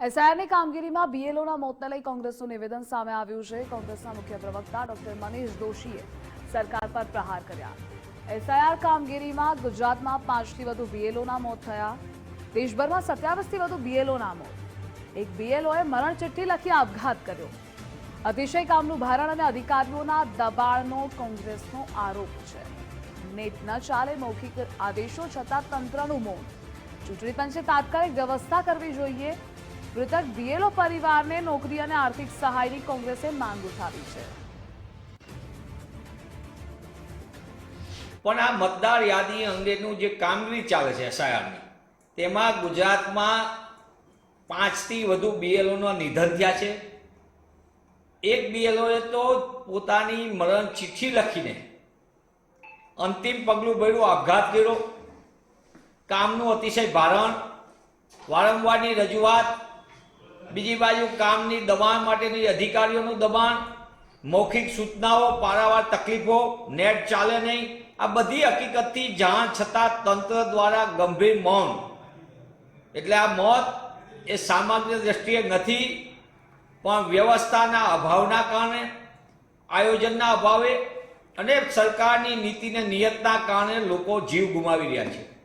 એસઆઈઆરની કામગીરીમાં બીએલઓના મોતને લઈ કોંગ્રેસનું નિવેદન સામે આવ્યું છે. કોંગ્રેસના મુખ્ય પ્રવક્તા ડોક્ટર મનીષ દોશીએ સરકાર પર પ્રહાર કર્યા. એસઆઈઆર કામગીરીમાં ગુજરાતમાં પાંચથી વધુ બીએલઓના મોત થયા. દેશભરમાં સત્યાવીસથી વધુ બીએલઓના મોત. એક બીએલઓએ મરણ ચિઠ્ઠી લખી આપઘાત કર્યો. અતિશય કામનું ભારણ અને અધિકારીઓના દબાણનો કોંગ્રેસનો આરોપ છે. નેટ ન ચાલે મૌખિક આદેશો છતાં તંત્રનું મૌન. ચૂંટણી પંચે તાત્કાલિક વ્યવસ્થા કરવી જોઈએ. મૃતક બીએલઓ પરિવારને નોકરી અને આર્થિક સહાયની કોંગ્રેસે માંગ ઉઠાવી છે. પણ આ મતદાર યાદી અંગેનું જે કામગીરી ચાલે છે એસઆઈઆરની, તેમાં ગુજરાતમાં પાંચથી વધુ બીએલઓના નિધન થયા છે. એક બીએલઓએ તો પોતાની મરણ ચિઠ્ઠી લખીને અંતિમ પગલું ભર્યું આપઘાત કર્યો. કામનું અતિશય ભારણ, વારંવારની રજૂઆત બીજી બાજુ કામની દબાણ માટેની અધિકારીઓનું દબાણ, મૌખિક સૂચનાઓ, પારાવાર તકલીફો, નેટ ચાલે નહીં. આ બધી હકીકતથી જાણ છતાં તંત્ર દ્વારા ગંભીર મૌન. એટલે આ મોત એ સામાન્ય દ્રષ્ટિએ નથી, પણ વ્યવસ્થાના અભાવના કારણે, આયોજનના અભાવે અને સરકારની નીતિને નિયતના કારણે લોકો જીવ ગુમાવી રહ્યા છે.